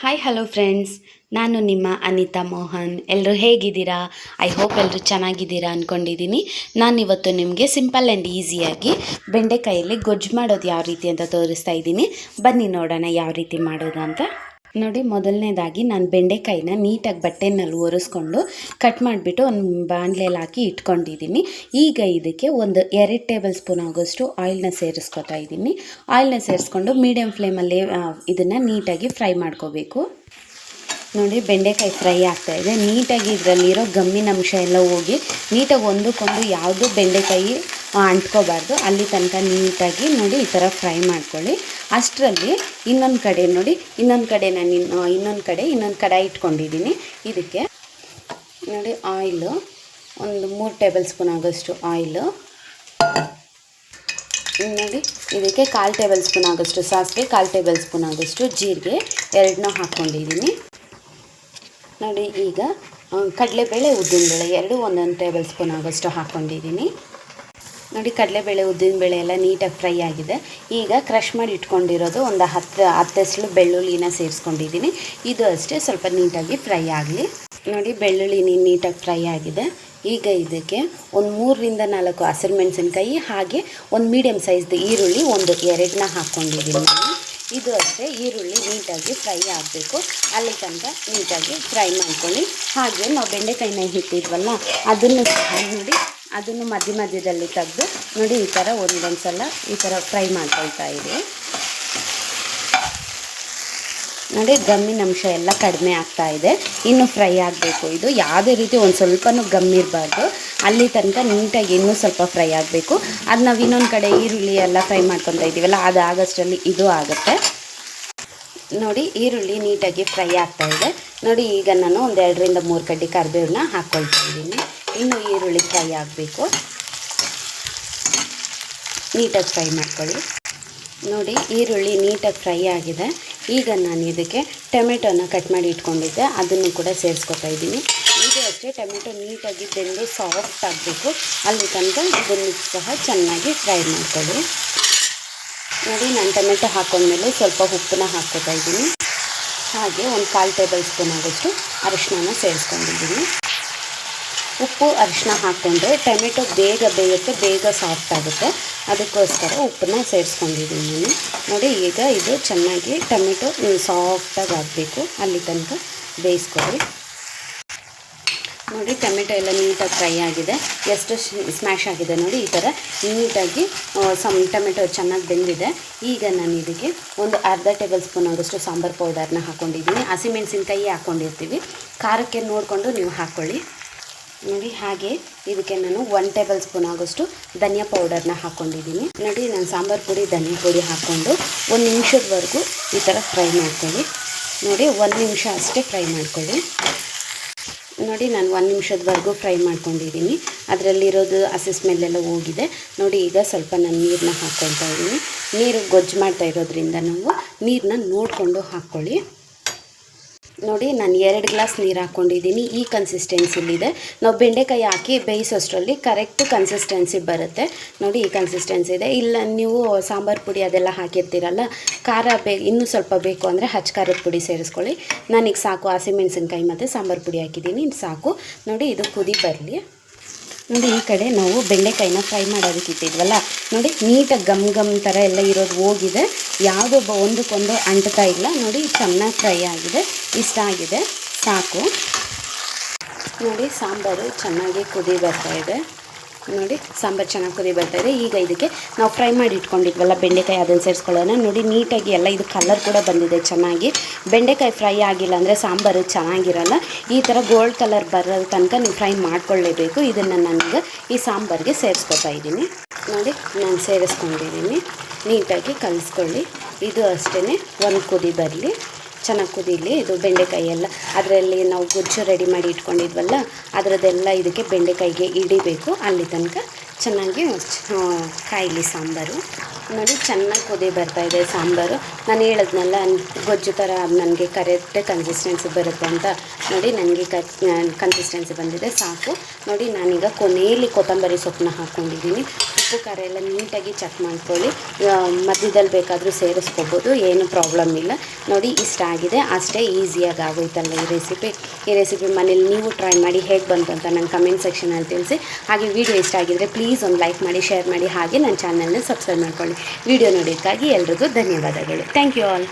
Hi hello friends ನಾನು ನಿಮ್ಮ ಅನಿತಾ ಮೋಹನ್. ಎಲ್ಲರೂ ಹೇಗಿದ್ದೀರಾ? ಐ ಹೋಪ್ ಎಲ್ಲರೂ ಚೆನ್ನಾಗಿದ್ದೀರಾ ಅಂದ್ಕೊಂಡಿದ್ದೀನಿ ನಾನಿವತ್ತು ನಿಮಗೆ ಸಿಂಪಲ್ ಆ್ಯಂಡ್ ಈಸಿಯಾಗಿ ಬೆಂಡೆಕಾಯಲ್ಲಿ ಗೊಜ್ಜು ಮಾಡೋದು ಯಾವ ರೀತಿ ಅಂತ ತೋರಿಸ್ತಾ ಇದ್ದೀನಿ. ಬನ್ನಿ ನೋಡೋಣ ಯಾವ ರೀತಿ ಮಾಡೋದು ಅಂತ. ನೋಡಿ, ಮೊದಲನೇದಾಗಿ ನಾನು ಬೆಂಡೆಕಾಯಿನ ನೀಟಾಗಿ ಬಟ್ಟೆನಲ್ಲಿ ಒರೆಸ್ಕೊಂಡು ಕಟ್ ಮಾಡಿಬಿಟ್ಟು ಒಂದು ಬಾಣಲೆಯಲ್ಲಿ ಹಾಕಿ ಇಟ್ಕೊಂಡಿದ್ದೀನಿ ಈಗ ಇದಕ್ಕೆ ಒಂದು ಎರಡು ಟೇಬಲ್ ಸ್ಪೂನ್ ಆಗೋಷ್ಟು ಆಯಿಲ್ನ ಸೇರಿಸ್ಕೊತಾ ಇದ್ದೀನಿ ಆಯಿಲ್ನ ಸೇರಿಸ್ಕೊಂಡು ಮೀಡಿಯಮ್ ಫ್ಲೇಮಲ್ಲಿ ಇದನ್ನು ನೀಟಾಗಿ ಫ್ರೈ ಮಾಡ್ಕೋಬೇಕು. ನೋಡಿ, ಬೆಂಡೆಕಾಯಿ ಫ್ರೈ ಆಗ್ತಾ ಇದೆ. ನೀಟಾಗಿ ಇದರಲ್ಲಿರೋ ಗಮ್ಮಿನ ಅಂಶ ಎಲ್ಲ ಹೋಗಿ ನೀಟಾಗಿ ಒಂದಕ್ಕೊಂದು ಯಾವುದು ಬೆಂಡೆಕಾಯಿ ಅಂಟ್ಕೋಬಾರ್ದು. ಅಲ್ಲಿ ತನಕ ನೀಟಾಗಿ ನೋಡಿ ಈ ಥರ ಫ್ರೈ ಮಾಡ್ಕೊಳ್ಳಿ. ಅಷ್ಟರಲ್ಲಿ ಇನ್ನೊಂದು ಕಡೆ ನೋಡಿ, ಇನ್ನೊಂದು ಕಡೆ ನಾನು ಇನ್ನು ಇನ್ನೊಂದು ಕಡೆ ಇನ್ನೊಂದು ಕಡೆ ಇಟ್ಕೊಂಡಿದ್ದೀನಿ. ಇದಕ್ಕೆ ನೋಡಿ ಆಯಿಲು, ಒಂದು ಮೂರು ಟೇಬಲ್ ಸ್ಪೂನ್ ಆಗೋಷ್ಟು ಆಯಿಲು. ನೋಡಿ, ಇದಕ್ಕೆ ಕಾಲು ಟೇಬಲ್ ಸ್ಪೂನ್ ಆಗೋಷ್ಟು ಸಾಸಿವೆ, ಕಾಲು ಟೇಬಲ್ ಸ್ಪೂನ್ ಆಗೋಷ್ಟು ಜೀರಿಗೆ ಎರಡನ್ನೂ ಹಾಕ್ಕೊಂಡಿದ್ದೀನಿ. ನೋಡಿ, ಈಗ ಕಡಲೆಬೇಳೆ ಉದ್ದಿನ ಬೇಳೆ ಎರಡು ಒಂದೊಂದು ಟೇಬಲ್ ಸ್ಪೂನ್ ಆಗೋಷ್ಟು ಹಾಕ್ಕೊಂಡಿದ್ದೀನಿ. ನೋಡಿ ಕಡಲೆಬೇಳೆ ಉದ್ದಿನಬೇಳೆ ಎಲ್ಲ ನೀಟಾಗಿ ಫ್ರೈ ಆಗಿದೆ. ಈಗ ಕ್ರಷ್ ಮಾಡಿ ಇಟ್ಕೊಂಡಿರೋದು ಒಂದು ಹತ್ತು ಹತ್ತೆಸಲು ಬೆಳ್ಳುಳ್ಳಿನ ಸೇರಿಸ್ಕೊಂಡಿದ್ದೀನಿ. ಇದು ಅಷ್ಟೇ, ಸ್ವಲ್ಪ ನೀಟಾಗಿ ಫ್ರೈ ಆಗಲಿ. ನೋಡಿ, ಬೆಳ್ಳುಳ್ಳಿ ನೀಟಾಗಿ ಫ್ರೈ ಆಗಿದೆ. ಈಗ ಇದಕ್ಕೆ ಒಂದು ಮೂರರಿಂದ ನಾಲ್ಕು ಹಸಿರು ಮೆಣಸಿನ್ಕಾಯಿ ಹಾಗೆ ಒಂದು ಮೀಡಿಯಮ್ ಸೈಜ್ದು ಈರುಳ್ಳಿ ಒಂದು ಎರಡನ್ನ ಹಾಕ್ಕೊಂಡಿದ್ದೀನಿ ಇದು ಅಷ್ಟೇ, ಈರುಳ್ಳಿ ನೀಟಾಗಿ ಫ್ರೈ ಆಗಬೇಕು. ಅಲ್ಲಿ ತನಕ ನೀಟಾಗಿ ಫ್ರೈ ಮಾಡ್ಕೊಳ್ಳಿ. ಹಾಗೆ ನಾವು ಬೆಂಡೆಕಾಯಿನ ಹಿಟ್ಟಿದ್ವಲ್ಲ, ಅದನ್ನು ನೋಡಿ ಅದನ್ನು ಮಧ್ಯ ಮಧ್ಯದಲ್ಲಿ ತೆಗೆದು, ನೋಡಿ ಈ ಥರ ಒಂದೊಂದು ಸಲ ಈ ಥರ ಫ್ರೈ ಮಾಡ್ಕೊಳ್ತಾ ಇದೆ ನೋಡಿ, ಗಮ್ಮಿನ ಅಂಶ ಎಲ್ಲ ಕಡಿಮೆ ಆಗ್ತಾ ಇದೆ. ಇನ್ನು ಫ್ರೈ ಆಗಬೇಕು. ಇದು ಯಾವುದೇ ರೀತಿ ಒಂದು ಸ್ವಲ್ಪನೂ ಗಮ್ಮಿರಬಾರ್ದು ಅಲ್ಲಿ ತನಕ ನೀಟಾಗಿ ಇನ್ನೂ ಸ್ವಲ್ಪ ಫ್ರೈ ಆಗಬೇಕು. ಅದು ನಾವು ಇನ್ನೊಂದು ಕಡೆ ಈರುಳ್ಳಿ ಎಲ್ಲ ಫ್ರೈ ಮಾಡ್ಕೊತಾ ಇದ್ದೀವಲ್ಲ, ಅದು ಆಗಷ್ಟರಲ್ಲಿ ಇದು ಆಗುತ್ತೆ. ನೋಡಿ, ಈರುಳ್ಳಿ ನೀಟಾಗಿ ಫ್ರೈ ಆಗ್ತಾ ಇದೆ. ನೋಡಿ, ಈಗ ನಾನು ಒಂದು ಎರಡರಿಂದ ಮೂರು ಕಡ್ಡಿ ಕರಿಬೇವನ್ನ ಹಾಕ್ಕೊಳ್ತಾ ಇದ್ದೀನಿ. ಇನ್ನು ಈರುಳ್ಳಿ ಫ್ರೈ ಆಗಬೇಕು. ನೀಟಾಗಿ ಫ್ರೈ ಮಾಡ್ಕೊಳ್ಳಿ. ನೋಡಿ, ಈರುಳ್ಳಿ ನೀಟಾಗಿ ಫ್ರೈ ಆಗಿದೆ. ಈಗ ನಾನು ಇದಕ್ಕೆ ಟೊಮೆಟೊನ ಕಟ್ ಮಾಡಿ ಇಟ್ಕೊಂಡಿದ್ದೆ. ಅದನ್ನು ಕೂಡ ಸೇರಿಸ್ಕೊತಾ ಇದ್ದೀನಿ. ಇದು ಅಷ್ಟೇ, ಟೊಮೆಟೊ ನೀಟಾಗಿ ಬೆಂದು ಸಾಫ್ಟ್ ಆಗಬೇಕು. ಅಲ್ಲಿ ತನಕ ಇದನ್ನು ಸಹ ಚೆನ್ನಾಗಿ ಫ್ರೈ ಮಾಡ್ಕೊಳ್ಳಿ. ನೋಡಿ, ನಾನು ಟೊಮೆಟೊ ಹಾಕೊಂಡ್ಮೇಲೆ ಸ್ವಲ್ಪ ಉಪ್ಪನ್ನ ಹಾಕ್ಕೋತಾ ಇದ್ದೀನಿ. ಹಾಗೆ ಒಂದು ಕಾಲು ಟೇಬಲ್ ಸ್ಪೂನ್ ಆಗೋಷ್ಟು ಅರಿಶಿನ ಸೇರಿಸ್ಕೊಂಡಿದ್ದೀನಿ. ಉಪ್ಪು ಅರಿಶಿನ ಹಾಕ್ಕೊಂಡ್ರೆ ಟೊಮೆಟೊ ಬೇಗ ಬೇಯುತ್ತೆ, ಬೇಗ ಸಾಫ್ಟ್ ಆಗುತ್ತೆ. ಅದಕ್ಕೋಸ್ಕರ ಉಪ್ಪನ್ನ ಸೇರಿಸ್ಕೊಂಡಿದ್ದೀನಿ ನಾನು. ನೋಡಿ, ಈಗ ಇದು ಚೆನ್ನಾಗಿ ಟೊಮೆಟೊ ಸಾಫ್ಟಾಗಿ ಆಗಬೇಕು ಅಲ್ಲಿ ತನಕ ಬೇಯಿಸ್ಕೊಳ್ಳಿ. ನೋಡಿ, ಟೊಮೆಟೊ ಎಲ್ಲ ನೀಟಾಗಿ ಫ್ರೈ ಆಗಿದೆ. ಎಷ್ಟು ಸ್ಮ್ಯಾಶ್ ಆಗಿದೆ ನೋಡಿ, ಈ ಥರ ನೀಟಾಗಿ ಸಮ್, ಟೊಮೆಟೊ ಚೆನ್ನಾಗಿ ಬೆಂದಿದೆ. ಈಗ ನಾನು ಇದಕ್ಕೆ ಒಂದು ಅರ್ಧ ಟೇಬಲ್ ಸ್ಪೂನ್ ಆಗೋಷ್ಟು ಸಾಂಬಾರು ಪೌಡರ್ನ ಹಾಕ್ಕೊಂಡಿದ್ದೀನಿ. ಹಸಿಮೆಣಸಿನ್ಕಾಯಿ ಹಾಕ್ಕೊಂಡಿರ್ತೀವಿ. ಖಾರಕ್ಕೆ ನೋಡಿಕೊಂಡು ನೀವು ಹಾಕ್ಕೊಳ್ಳಿ. ನೋಡಿ ಹಾಗೆ ಇದಕ್ಕೆ ನಾನು ಒನ್ ಟೇಬಲ್ ಸ್ಪೂನ್ ಆಗೋಷ್ಟು ಧನಿಯಾ ಪೌಡರ್ನ ಹಾಕ್ಕೊಂಡಿದ್ದೀನಿ. ನೋಡಿ, ನಾನು ಸಾಂಬಾರು ಪುಡಿ, ಧನಿಯಾ ಪುಡಿ ಹಾಕ್ಕೊಂಡು ಒಂದು ನಿಮಿಷದವರೆಗೂ ಈ ಥರ ಫ್ರೈ ಮಾಡ್ಕೊಳ್ಳಿ. ನೋಡಿ, ಒಂದು ನಿಮಿಷ ಅಷ್ಟೇ ಫ್ರೈ ಮಾಡ್ಕೊಳ್ಳಿ. ನೋಡಿ, ನಾನು ಒಂದು ನಿಮಿಷದವರೆಗೂ ಫ್ರೈ ಮಾಡ್ಕೊಂಡಿದ್ದೀನಿ. ಅದರಲ್ಲಿರೋದು ಹಸಿ ಸ್ಮೆಲ್ಲೆಲ್ಲ ಹೋಗಿದೆ. ನೋಡಿ, ಈಗ ಸ್ವಲ್ಪ ನಾನು ನೀರನ್ನ ಹಾಕ್ಕೊಳ್ತಾ ಇದ್ದೀನಿ. ನೀರು ಗೊಜ್ಜು ಮಾಡ್ತಾ ಇರೋದ್ರಿಂದ ನಾವು ನೀರನ್ನ ನೋಡಿಕೊಂಡು ಹಾಕ್ಕೊಳ್ಳಿ. ನೋಡಿ, ನಾನು ಎರಡು ಗ್ಲಾಸ್ ನೀರು ಹಾಕ್ಕೊಂಡಿದ್ದೀನಿ ಈ ಕನ್ಸಿಸ್ಟೆನ್ಸಿಲಿದೆ ನಾವು ಬೆಂಡೆಕಾಯಿ ಹಾಕಿ ಬೇಯಿಸೋಷ್ಟರಲ್ಲಿ ಕರೆಕ್ಟ್ ಕನ್ಸಿಸ್ಟೆನ್ಸಿ ಬರುತ್ತೆ. ನೋಡಿ, ಈ ಕನ್ಸಿಸ್ಟೆನ್ಸಿ ಇದೆ. ಇಲ್ಲ, ನೀವು ಸಾಂಬಾರು ಪುಡಿ ಅದೆಲ್ಲ ಹಾಕಿರ್ತೀರಲ್ಲ, ಖಾರ ಬೇ, ಇನ್ನೂ ಸ್ವಲ್ಪ ಬೇಕು ಅಂದರೆ ಹಚ್ಚ ಖಾರದ ಪುಡಿ ಸೇರಿಸ್ಕೊಳ್ಳಿ. ನನಗೆ ಸಾಕು ಹಸಿಮೆಣಸಿನ್ಕಾಯಿ ಮತ್ತು ಸಾಂಬಾರು ಪುಡಿ ಹಾಕಿದ್ದೀನಿ ಸಾಕು. ನೋಡಿ, ಇದು ಕುದಿ ಬರಲಿ. ನೋಡಿ, ಈ ಕಡೆ ನಾವು ಬೆಂಡೆಕಾಯಿನ ಫ್ರೈ ಮಾಡೋದಕ್ಕೆ ಇಟ್ಟಿದ್ವಲ್ಲ? ನೋಡಿ, ನೀಟಾಗಿ ಗಮ್ ಗಮ್ ಥರ ಎಲ್ಲ ಇರೋದು ಹೋಗಿದೆ. ಯಾವುದೋ ಬ ಒಂದಕ್ಕೊಂದು ಅಂಟ್ತಾ ಇಲ್ಲ. ನೋಡಿ, ಚೆನ್ನಾಗಿ ಫ್ರೈ ಆಗಿದೆ. ಇಷ್ಟ ಆಗಿದೆ. ಸಾಕು. ನೋಡಿ, ಸಾಂಬಾರು ಚೆನ್ನಾಗಿ ಕುದಿ ಬರ್ತಾ ಇದೆ. ನೋಡಿ, ಸಾಂಬಾರು ಚೆನ್ನಾಗಿ ಕುದಿ ಇದೆ. ಈಗ ಇದಕ್ಕೆ ನಾವು ಫ್ರೈ ಮಾಡಿ ಇಟ್ಕೊಂಡಿದ್ವಲ್ಲ, ಬೆಂಡೆಕಾಯಿ ಅದನ್ನು ಸೇರಿಸ್ಕೊಳ್ಳೋಣ. ನೋಡಿ, ನೀಟಾಗಿ ಎಲ್ಲ ಇದು ಕಲರ್ ಕೂಡ ಬಂದಿದೆ ಚೆನ್ನಾಗಿ. ಬೆಂಡೆಕಾಯಿ ಫ್ರೈ ಆಗಿಲ್ಲ ಅಂದರೆ ಸಾಂಬಾರು ಚೆನ್ನಾಗಿರಲ್ಲ. ಈ ಥರ ಗೋಲ್ಡ್ ಕಲರ್ ಬರೋ ತನಕ ನೀವು ಫ್ರೈ ಮಾಡ್ಕೊಳ್ಳೇಬೇಕು. ಇದನ್ನು ನನಗೆ ಈ ಸಾಂಬಾರಿಗೆ ಸೇರಿಸ್ಕೊತಾ ಇದ್ದೀನಿ. ನೋಡಿ, ನಾನು ಸೇರಿಸ್ಕೊಂಡಿದ್ದೀನಿ. ನೀಟಾಗಿ ಕಲಿಸ್ಕೊಳ್ಳಿ. ಇದು ಅಷ್ಟೇ ಒಂದು ಕುದಿ ಬರಲಿ. ಚೆನ್ನಾಗಿ ಕುದೀಲಿ, ಇದು ಬೆಂಡೆಕಾಯಿ ಎಲ್ಲ. ಅದರಲ್ಲಿ ನಾವು ಗೊಜ್ಜು ರೆಡಿ ಮಾಡಿ ಇಟ್ಕೊಂಡಿದ್ವಲ್ಲ, ಅದರದ್ದೆಲ್ಲ ಇದಕ್ಕೆ ಬೆಂಡೆಕಾಯಿಗೆ ಇಡಿಬೇಕು. ಅಲ್ಲಿ ತನಕ ಚೆನ್ನಾಗಿ ಕಾಯಿಲಿ ಸಾಂಬಾರು. ನೋಡಿ, ಚೆನ್ನಾಗಿ ಕುದಿ ಇದೆ, ಸಾಂಬಾರು. ನಾನು ಹೇಳಿದ್ನಲ್ಲ, ಗೊಜ್ಜು ಥರ ನನಗೆ ಕರೆಕ್ಟ್ ಕನ್ಸಿಸ್ಟೆನ್ಸಿ ಬರುತ್ತೆ ಅಂತ. ನೋಡಿ, ನನಗೆ ಕನ್ಸಿಸ್ಟೆನ್ಸಿ ಬಂದಿದೆ, ಸಾಕು. ನೋಡಿ, ನಾನೀಗ ಕೊನೆಯಲ್ಲಿ ಕೊತ್ತಂಬರಿ ಸೊಪ್ಪನ್ನ ಹಾಕ್ಕೊಂಡಿದ್ದೀನಿ ಉಪ್ಪು, ಖಾರ ಎಲ್ಲ ನೀಟಾಗಿ ಚೆಕ್ ಮಾಡ್ಕೊಳ್ಳಿ. ಮಧ್ಯದಲ್ಲಿ ಬೇಕಾದರೂ ಸೇರಿಸ್ಕೋಬೋದು, ಏನು ಪ್ರಾಬ್ಲಮ್ ಇಲ್ಲ. ನೋಡಿ, ಇಷ್ಟ ಆಗಿದೆ. ಅಷ್ಟೇ ಈಸಿಯಾಗಿ ಆಗೋಯ್ತಲ್ಲ ಈ ರೆಸಿಪಿ ಈ ರೆಸಿಪಿ ಮನೇಲಿ ನೀವು ಟ್ರೈ ಮಾಡಿ ಹೇಗೆ ಬಂತು ಅಂತ ನನ್ನ ಕಮೆಂಟ್ ಸೆಕ್ಷನಲ್ಲಿ ತಿಳಿಸಿ. ಹಾಗೆ ವಿಡಿಯೋ ಇಷ್ಟ ಆಗಿದ್ರೆ ಪ್ಲೀಸ್ ಒಂದು ಲೈಕ್ ಮಾಡಿ ಶೇರ್ ಮಾಡಿ. ಹಾಗೆ ನನ್ನ ಚಾನಲ್ನ ಸಬ್ಸ್ಕ್ರೈಬ್ ಮಾಡ್ಕೊಳ್ಳಿ. ವಿಡಿಯೋ ನೋಡೋಕ್ಕಾಗಿ ಎಲ್ರಿಗೂ ಧನ್ಯವಾದಗಳು. Thank you all